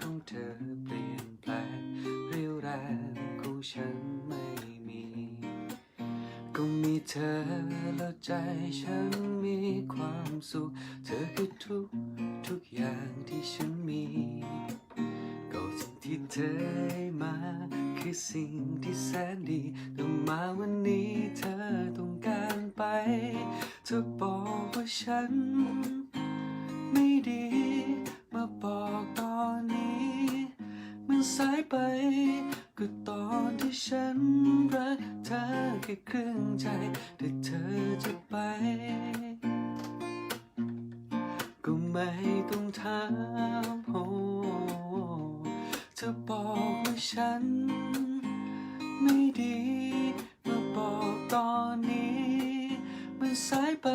ของเธอเปลี่ยนแปลงเรียวแรงของฉันไม่มี ก็มีเธอแล้วใจฉันมีความสุข เธอคือทุกทุกอย่างที่ฉันมี ก็สิ่งที่เธอมาคือสิ่งที่แสนดีแต่มาวันนี้เธอต้องการไป เธอบอกว่าฉัน ไป ก็ตอนที่ฉันรักเธอแค่ครึ่งใจแต่เธอจะไป ก็ไม่ต้องถามโอ้เธอบอกว่าฉัน ไม่ดีมาบอกตอนนี้ มันสายไป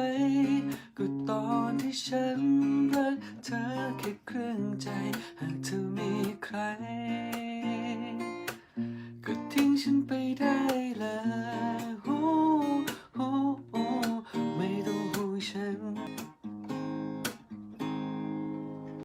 ก็ตอนที่ฉันรักเธอแค่ครึ่งใจ หากเธอมีใคร ฉันไปได้เลย